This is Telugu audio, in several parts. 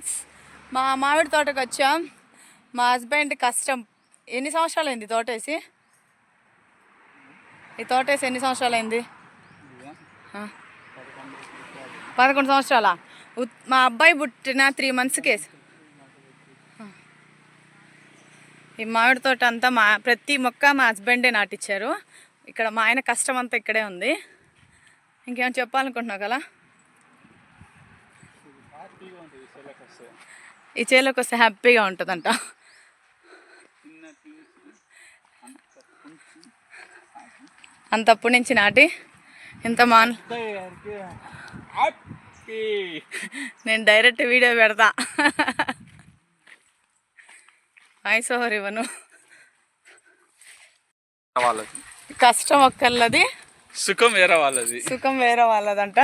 ఫ్రెండ్స్ మా మామిడి తోటకు వచ్చాం. మా హస్బెండ్ కష్టం. ఎన్ని సంవత్సరాలు అయింది తోటేసి ఈ తోటేసి ఎన్ని సంవత్సరాలు అయింది పదకొండు సంవత్సరాలా? మా అబ్బాయి పుట్టిన త్రీ మంత్స్కి ఈ మామిడి తోట అంతా మా ప్రతి మొక్క మా హస్బెండే నాటిచ్చారు. ఇక్కడ మా ఆయన కష్టం అంతా ఇక్కడే ఉంది. ఇంకేమైనా చెప్పాలనుకుంటున్నావు కదా? ఈ చేలోకి వస్తే? హ్యాపీగా ఉంటుందంట. అంతప్పటి నుంచి నాటి ఇంత మాన్ నేను డైరెక్ట్ వీడియో పెడతా. వాయిస్ ఓవర్ ఇవ్వను కష్టం ఒక్కళ్ళది. సుఖం వేరే వాళ్ళది. సుఖం వేరే వాళ్ళదంట.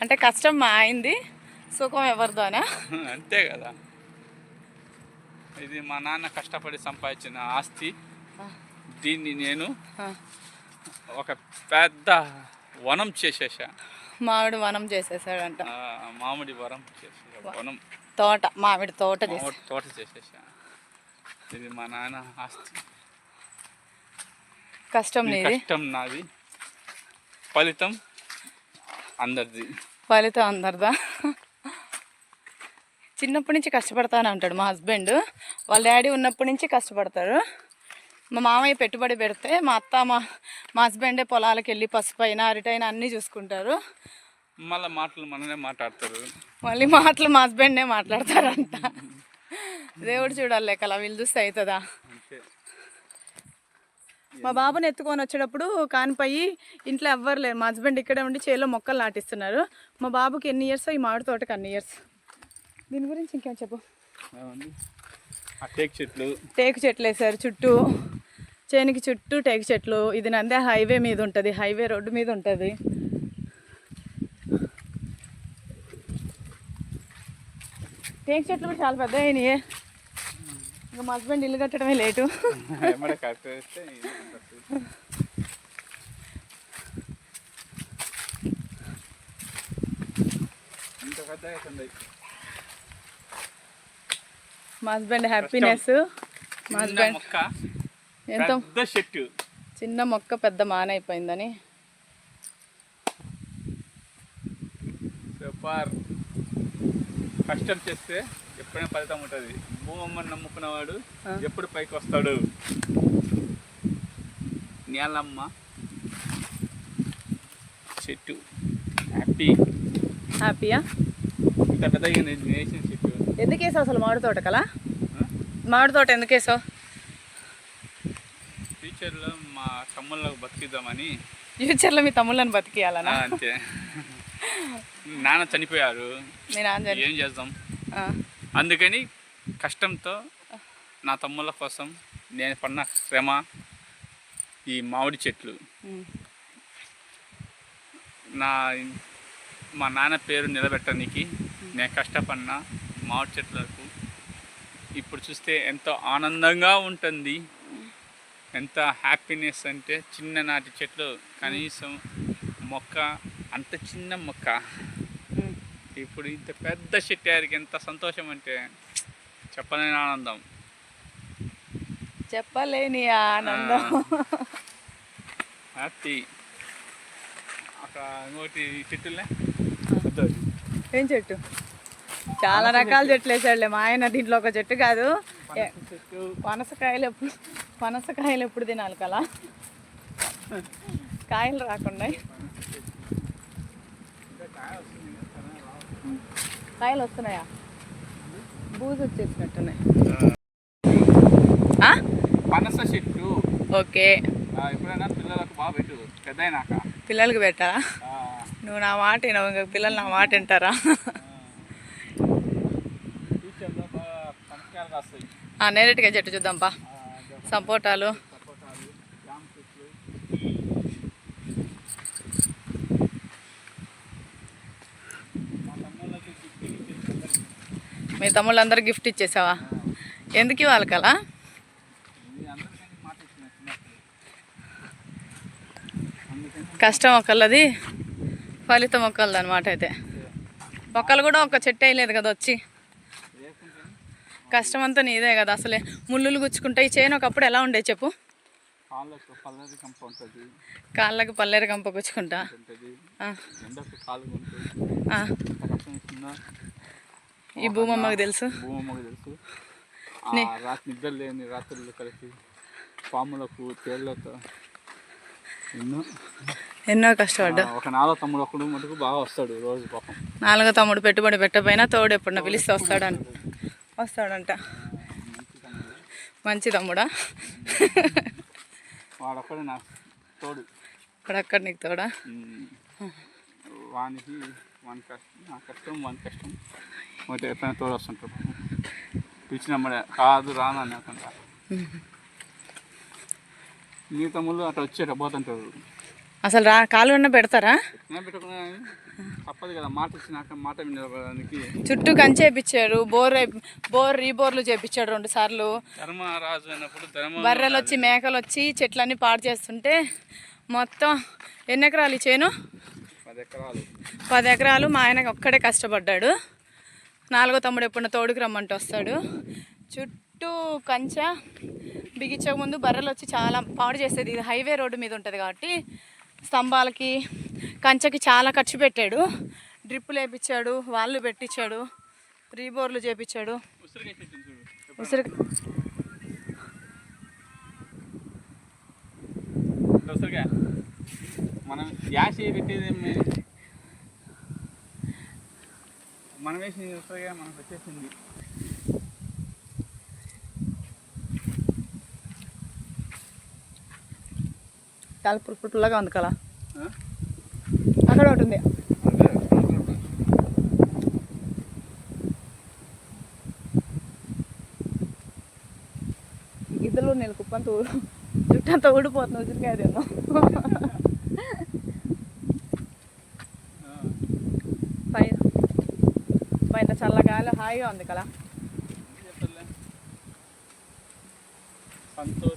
అంటే కష్టం మా అయింది సుఖం ఎవరిదోనా అంతే కదా. ఇది మా నాన్న కష్టపడి సంపాదించిన ఆస్తి. దీన్ని నేను ఒక పెద్ద వనం చేసేసా. మామిడి వనం చేసేసాడంట. మామిడి వనం చేసేసా. వనం. తోట మామిడి తోట తోట చేసేసా. ఇది మా నాన్న ఆస్తి. కష్టం కష్టం నాది. ఫలితం అందరిది. ఫలితం అందరిదా? చిన్నప్పటి నుంచి కష్టపడతానే అంటాడు మా హస్బెండ్. వాళ్ళ డాడీ ఉన్నప్పటి నుంచి కష్టపడతారు. మా మామయ్య పెట్టుబడి పెడితే మా అత్త మా మా హస్బెండే పొలాలకు వెళ్ళి పసుపు అయినా అరటైనా అన్నీ చూసుకుంటారు. మళ్ళీ మాటలు మననే మాట్లాడతారు. మళ్ళీ మాటలు మా హస్బెండే మాట్లాడతారంట. దేవుడు చూడాలి లెక్కల వీళ్ళు చూస్తే అవుతుందా? మా బాబుని ఎత్తుకొని వచ్చేటప్పుడు కానిపోయి ఇంట్లో ఎవ్వరు లేరు మా హస్బెండ్ ఇక్కడే ఉండి చేలో మొక్కలు నాటిస్తున్నారు. మా బాబుకి ఎన్ని ఇయర్స్ ఈ మామిడి తోటకి అన్ని ఇయర్స్ దీని గురించి ఇంకేం చెప్పు? టేక్ చెట్లు. టేకు చెట్లు వేసారు చుట్టూ. చేనికి చుట్టూ టేకు చెట్లు. ఇది నందే హైవే మీద ఉంటుంది. హైవే రోడ్డు మీద ఉంటుంది. టేకు చెట్లు కూడా చాలా పెద్ద అయినాయి. ఇంకా మా హస్బెండ్ ఇల్లు కట్టడమే లేటు. మా హస్బెండ్ హ్యాపీనెస్ మా చిన్న హస్బెండ్ మొక్క ఎంతో? పెద్ద చెట్టు. చిన్న మొక్క పెద్ద మాన అయిపోయిందని సూపర్ కష్టం చేస్తే ఎప్పుడైనా ఫలితం ఉంటుంది. భూమమ్మని నమ్ముకున్నవాడు ఎప్పుడు పైకి వస్తాడు. నేలమ్మ చెట్టు. హ్యాపీ హ్యాపీయా ఇంత పెద్దగా నేను వేసిన చెట్టు. ఎందుకు వేసావు అసలు మామిడి తోట కలా ఆ? మామిడి తోట ఎందుకు వేసావు? ఫ్యూచర్లో మా తమ్ముళ్ళకు బతికిద్దామని. ఫ్యూచర్లో మీ తమ్ముళ్ళని బతికియాలనా? అంతే. నాన్న చనిపోయారు. ఏం చేద్దాం? అందుకని కష్టంతో నా తమ్ముళ్ళ కోసం నేను పడిన శ్రమ ఈ మామిడి చెట్లు. నా మా నాన్న పేరు నిలబెట్టడానికి నేను కష్టపడిన మామిడి చెట్లకు ఇప్పుడు చూస్తే ఎంతో ఆనందంగా ఉంటుంది. ఎంత హ్యాపీనెస్ అంటే చిన్ననాటి చెట్లు కనీసం మొక్క అంత చిన్న మొక్క. ఇప్పుడు ఇంత పెద్ద చెట్టు ఎంత సంతోషం అంటే చెప్పలేని ఆనందం. చెప్పలేని ఆనందం. హ్యాపీ. అక్కడ ఇంకోటి చెట్టులే ఏం చెట్టు? చాలా రకాల చెట్లు వేసాడులే. మా ఆయన దీంట్లో ఒక చెట్టు కాదు. పనసకాయలు ఎప్పుడు పనసకాయలు ఎప్పుడు తినాలి కదా కాయలు రాకుండా కాయలు వస్తున్నాయా? బూజు వచ్చేసినట్టున్నాయి. చెట్టు ఓకే. ఎప్పుడైనా పిల్లలకు బాగా పెట్టు. పెద్ద పిల్లలకి పెట్టారా నువ్వు నా మాట వినవు ఇంకా పిల్లలు నా మాట వింటారా? నేరేటికాయ చెట్టు చూద్దాంపా సపోటాలు. మీ తమ్ముళ్ళందరూ గిఫ్ట్ ఇచ్చేసావా? ఎందుకు ఇవ్వాలి కదా ఇది అందరికీ మాట ఇచ్చిన చిన్నప్పుడు అందుకని కష్టం ఒకళ్ళది ఫలితం ఒకళ్ళది అనమాట అయితే. ఒక్కరు కూడా ఒక చెట్టు వేయలేదు కదా వచ్చి. కష్టం అంతా నీదే కదా అసలే. ముళ్ళులు గుచ్చుకుంటాయి చేను ఒకప్పుడు ఎలా ఉండే చెప్పు? కాళ్ళకు పల్లరి కంప గుచ్చుకుంటా. ఈ భూమమ్మకు తెలుసు. నిద్ర లేని రాత్రులు కలిసి పాములకు తేళ్ళతో ఎన్నో. ఎన్నో కష్టపడ్డా. ఒక నాలో తమ్ముడు ఒకడు మటుకు బాగా వస్తాడు రోజు పాపం. నాలుగో తమ్ముడు పెట్టుబడి పెట్టపోయినా తోడు ఎప్పుడన్నా పిలిస్తే వస్తాడని. వస్తాడంట. మంచి తమ్ముడా? వాడొక్కడే నా తోడు. ఇక్కడక్కడ నీకు తోడా. వానికి వాని కష్టం నా కష్టం వాని కష్టం. ఒకటి ఎప్పుడైనా తోడు వస్తుంటారు పిలిచినమ్మడే కాదు రాను అనకుండా మీ తమ్ముళ్ళు అట్లా వచ్చేట పోతుంటారు. అసలు రా కాలు ఉన్న పెడతారా? తప్పదు కదా మాట ఇచ్చినాక మాట వినడానికి. చుట్టూ కంచె వేయించారు బోర్ బోర్ రీబోర్లు చేపించాడు రెండు సార్లు. ధర్మరాజు అయినప్పుడు బర్రెలు వచ్చి మేకలు వచ్చి చెట్లన్నీ పాడు చేస్తుంటే మొత్తం ఎన్ని ఎకరాలు చేను? పది ఎకరాలు. పది ఎకరాలు. మా ఆయన ఒక్కడే కష్టపడ్డాడు. నాలుగో తమ్ముడు ఎప్పుడన్నా తోడుకు రమ్మంటే వస్తాడు. చుట్టూ కంచె బిగించక ముందు బర్రెలు వచ్చి చాలా పాడు చేసేది. ఇది హైవే రోడ్డు మీద ఉంటుంది కాబట్టి స్తంభాలకి కంచెకి చాలా ఖర్చు పెట్టాడు. డ్రిప్పులు వేపించాడు వాళ్ళు పెట్టించాడు రీబోర్లు చేపించాడు చెట్టు ఉసిరి మనం గ్యాస్ ఏ పెట్టేది ఏమి? మనం వేసిన ఉసిరికాయ మనకు వచ్చేసింది. చాలా పుట్టు పుల్లగా ఉంది కదా అక్కడ ఒకటి ఉంది. ఇద్దరు నేను కుప్పంతా ఊడు చుట్టంతా ఊడిపోతుంది ఉసిరికాయ తిన్నాం పైన. పైన చల్లగాలి హాయిగా ఉంది కదా సంతోషం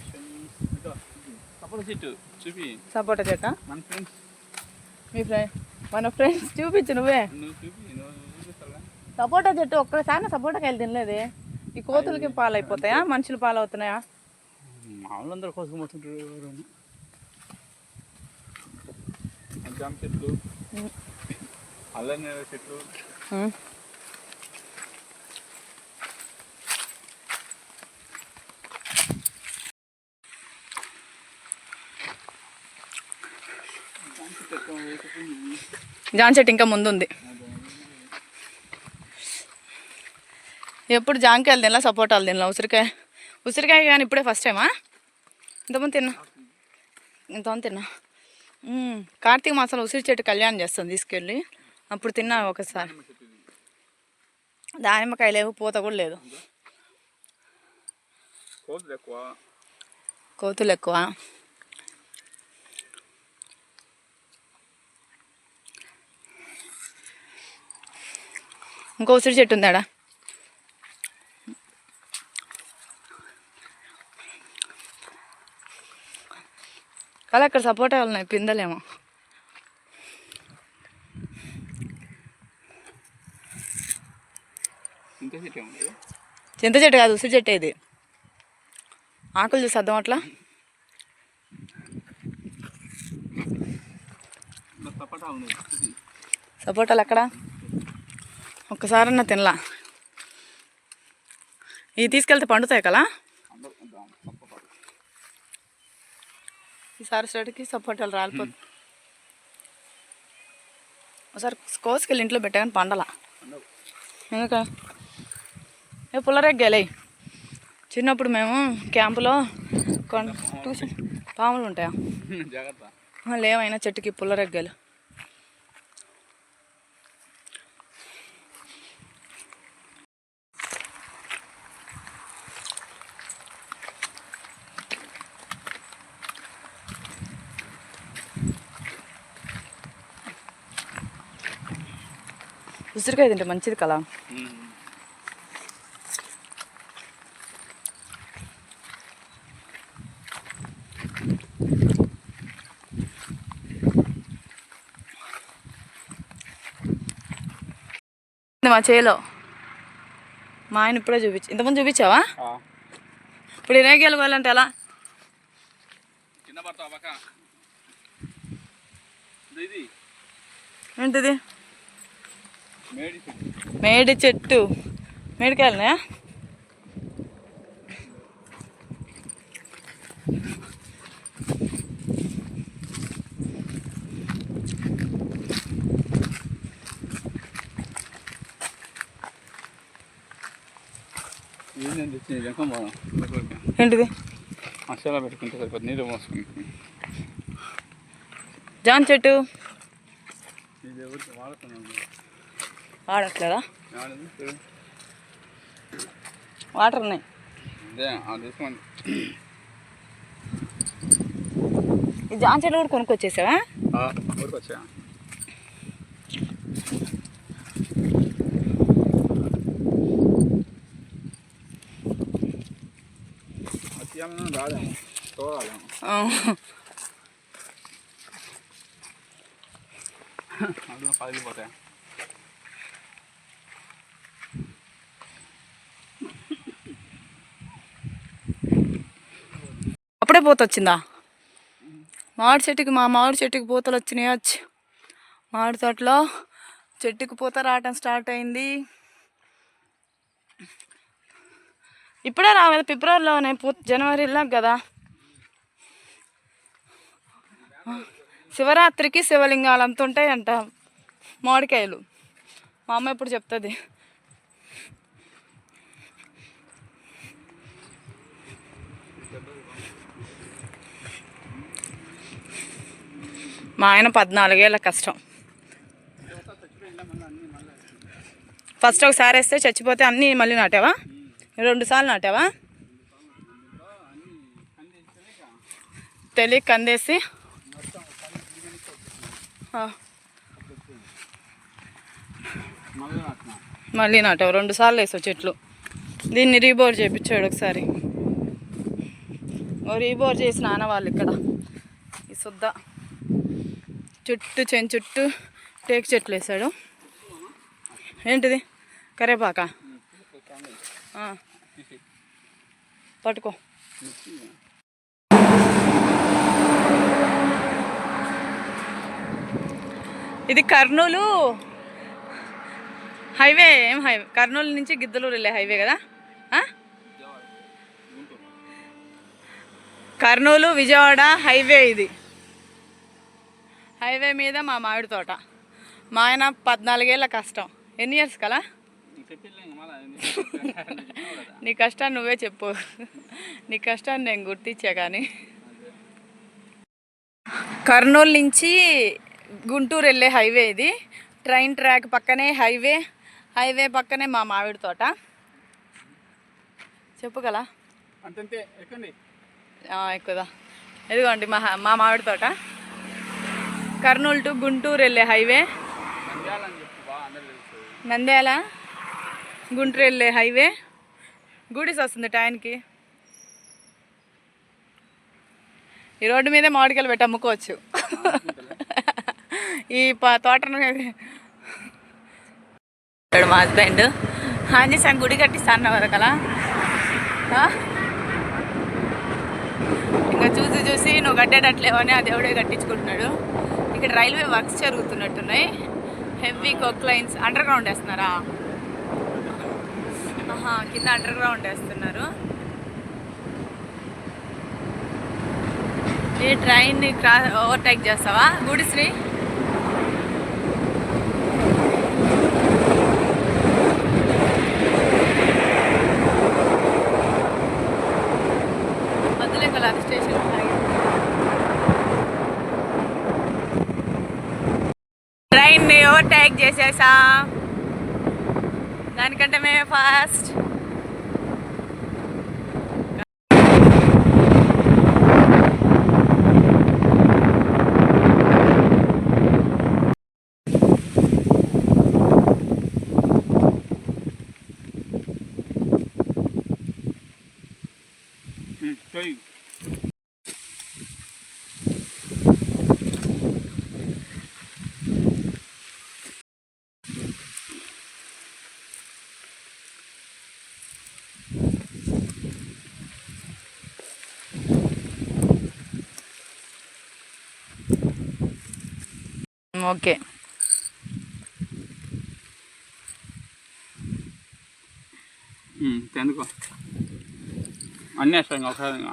సపోటా చెట్టు చూపి. సపోటా చెట్ట మన ఫ్రెండ్స్. మీ ఫ్రెండ్ మన ఫ్రెండ్స్ చూపించు నువ్వే. సపోటా చెట్టు ఒక్కసారి సపోటా కాయలు తినలేదే. ఈ కోతులకి పాలు అయిపోతాయా మనుషులు పాలు అవుతున్నాయా మామూలు అందరు కోసం వస్తుంటారు ఎవరు జామ చెట్లు నేల చెట్లు ఉమ్. జామ చెట్టు ఎక్కువ వేసుకుని జాన్ చెట్టు ఇంకా ముందుంది. ఎప్పుడు జాంకాయలు తినలా సపోటాలు తినలా? ఉసిరికాయ ఉసిరికాయ కానీ ఇప్పుడే ఫస్ట్ టైమా ఇంతమంది తిన్నా. ఇంతమంది తిన్నా. కార్తీక మాసంలో ఉసిరి చెట్టు కళ్యాణం చేస్తాం తీసుకెళ్ళి. అప్పుడు తిన్నా ఒకసారి. దానిమ్మకాయ లేవు పూత కూడా లేదు. కోతులు ఎక్కువ. ఇంకో ఉసిరి చెట్టు ఉందాడా? కానీ అక్కడ సపోటా ఉన్నాయి పిందలేమో. చింత చెట్టు కాదు ఉసిరి చెట్టు ఇది. ఆకులు చూసి అర్థం అట్లా. సపోటాలు ఎక్కడ? ఒక్కసారన్నా తినలా. ఇవి తీసుకెళ్తే పండుతాయి కదా ఈసారి స్టడీకి సపోటాలు రాలిపోతుంది ఒకసారి కోసుకెళ్ళి ఇంట్లో పెట్టాను పండల. ఎందుక ఏ పుల్లరెగ్గాలి. చిన్నప్పుడు మేము క్యాంపులో ట్యూషన్ పాములు ఉంటాయా? లేవైనా చెట్టుకి పుల్లరెగ్గాలు. ఉసిరికాయ తింటే మంచిది కదా. మా చేలో. మా ఆయన ఇప్పుడే చూపించి ఇంతకుముందు చూపించావా. ఇప్పుడు ఈ రేగేలు కోయాలంటే ఎలా? ఏంటిది? మేడి చెట్టు. మేడి చెట్టు మేడికాయలున్నాయా? ఏంటంటే తెచ్చింది ఇంకా పోదాం ఏంటిది? మసాలా పెట్టుకుంటే సరిపోతుంది నీళ్ళు మోసుకుంటుంది జాన్ చెట్టు. ఇది ఎవరికి వాడుతున్నాం వాడట్లేదా వాడదు వాటర్ ఉన్నాయి. ఈ జాన్ చెట్లు కూడా కొనుక్కొచ్చేసావా? పగిలిపోతాయి. అప్పుడే పూత వచ్చిందా? మామిడి చెట్టుకి మా మామిడి చెట్టుకి పూతలు వచ్చినాయి? వచ్చి మామిడి తోటలో చెట్టుకి పూత రావటం స్టార్ట్ అయింది. ఇప్పుడే రాలేదు ఫిబ్రవరిలోనే పూ జనవరిలో కదా. శివరాత్రికి శివలింగాలు అంత ఉంటాయంట మామిడికాయలు. మా అమ్మ ఎప్పుడు చెప్తుంది మా ఆయన పద్నాలుగేళ్ళ కష్టం. ఫస్ట్ ఒకసారి వేస్తే చచ్చిపోతే అన్నీ మళ్ళీ నాటావా? రెండు సార్లు నాటావా? తెలియక కందేసి. మళ్ళీ నాటావు రెండు సార్లు వేసావు చెట్లు. దీన్ని రీబోర్ చేయించాడు ఒకసారి. ఓ రీబోర్ చేసి నాన్న వాళ్ళు ఇక్కడ. ఈ సుద్ద. చుట్టూ చెన్ చుట్టూ టేకు చెట్లు వేసాడు. ఏంటిది? కరేపాక? పట్టుకో. ఇది కర్నూలు హైవే ఏం హైవే? కర్నూలు నుంచి గిద్దలూరు వెళ్ళే హైవే కదా? కర్నూలు విజయవాడ హైవే ఇది. హైవే మీద మా మామిడి తోట. మా ఆయన పద్నాలుగేళ్ళ కష్టం. ఎన్ని ఇయర్స్ కదా నీ కష్టాన్ని నువ్వే చెప్పు. నీ కష్టాన్ని నేను గుర్తించా కానీ కర్నూలు నుంచి గుంటూరు వెళ్ళే హైవే ఇది. ట్రైన్ ట్రాక్ పక్కనే హైవే హైవే పక్కనే మా మామిడి తోట. చెప్పగల అంతంతే ఎక్కండి ఎక్కుదా. ఇదిగోండి మా మా మామిడి తోట. కర్నూలు టు గుంటూరు వెళ్ళే హైవే. నంద్యాల గుంటూరు వెళ్ళే హైవే. గూడిస్ వస్తుంది టైంకి. ఈ రోడ్డు మీదే మామిడికాయలు పెట్టి అమ్ముకోవచ్చు. ఈ ప తోటను మా హస్బెండ్ ఆంజనేయ గుడి కట్టిస్తా అన్నవారు కదా ఇంకా చూసి చూసి నువ్వు కట్టేటట్లేవని ఆ దేవుడే కట్టించుకుంటున్నాడు. ఇక్కడ రైల్వే వర్క్స్ జరుగుతున్నట్టున్నాయి. హెవీ కొక్ లైన్స్ అండర్ గ్రౌండ్ వేస్తున్నారా? ఆహా కింద అండర్ గ్రౌండ్ వేస్తున్నారు ఈ ట్రైన్ క్రా ఓవర్టేక్ చేస్తావా? గుడిశ్రీ మధ్యలో కదా స్టేషన్ ట్రైన్ని ఓవర్టేక్ చేసేసా. దానికంటే మేమే ఫాస్ట్. ఓకే. ఎందుకు? అన్నీ వేస్తాం ఒకసారి.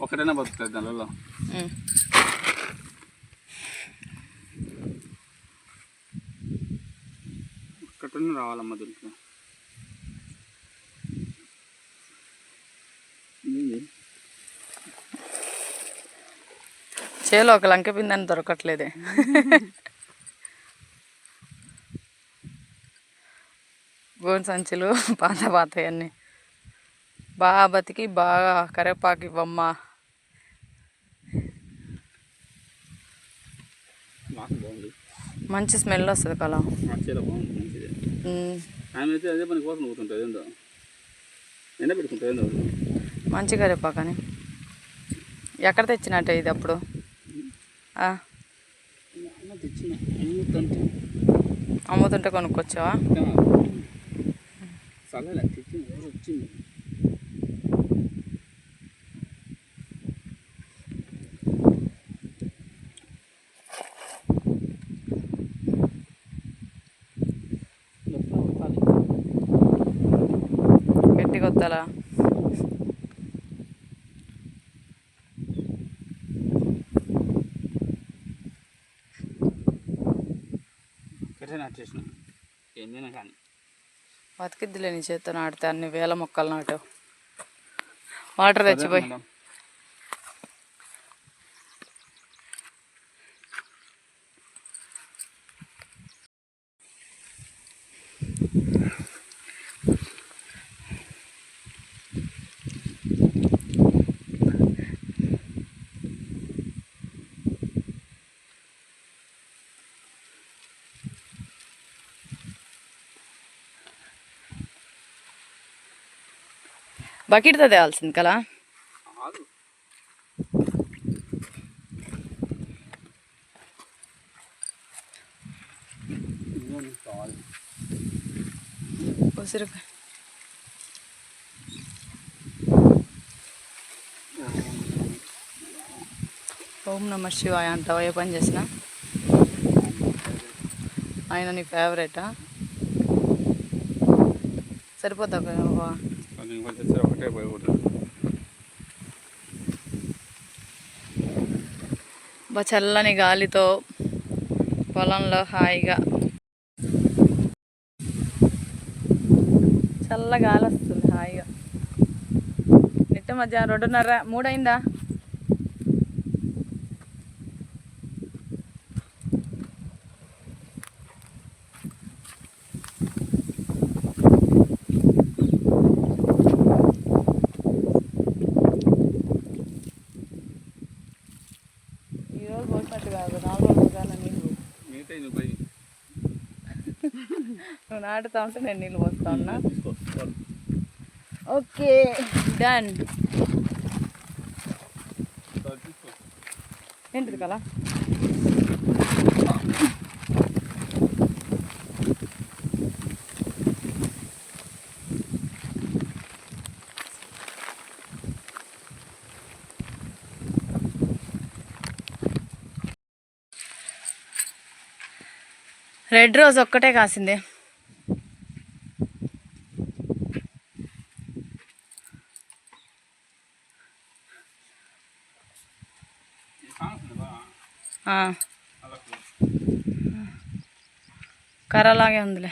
ఒకటైనా బతుకుతుంది దానిలో. మ్మ్. ఒక్కటన్నా రావాలమ్మ దీంట్లో ఇది చేలో ఒక లంక పిందని దొరకట్లేదే. గోన్ సంచులు పాత పాత అన్నీ. బాగా బతికి బాగా కరేపాకు ఇవ్వమ్మా. మంచి స్మెల్ వస్తుంది ఏందో? మంచి కరేపాకు అని ఎక్కడ తెచ్చినట్టే ఇది అప్పుడు? అమ్ముతుంటే కొనుక్కొచ్చావా? సలహా తెచ్చిన నాటేసిన ఏందైనా కానీ. బతికిద్దిలే నీ చేత్తో నాటితే అన్ని వేల మొక్కలు నాటావు. వాటర్ తెచ్చిపోయి. బకెట్తో తేవాల్సింది కదా? ఉసిరికాయ ఓం నమ శివాయ అంటావా ఏ పని చేసినా? ఆయన నీ ఫేవరెటా సరిపోతా కొంచెం తెచ్చారు ఒకటే పోయి చల్లని గాలితో పొలంలో హాయిగా. చల్ల గాలి వస్తుంది హాయిగా. నిట్ట మధ్యాహ్నం రెండున్నర మూడైందా ఈరోజు పోసినట్టు కాదు నాలుగు రోజులు కానీ నీళ్ళు మిగతా నువ్వు పోయి నాటుతా ఉంటే నేను నీళ్ళు పోస్తా ఉన్నా. Okay done. ఏంటిది కలా రెడ్ రోజ్ ఒక్కటే కాసింది ఈ సాంగ్స్ ఉందా? ఆ, అలా కర్రలాగే ఉందిలే.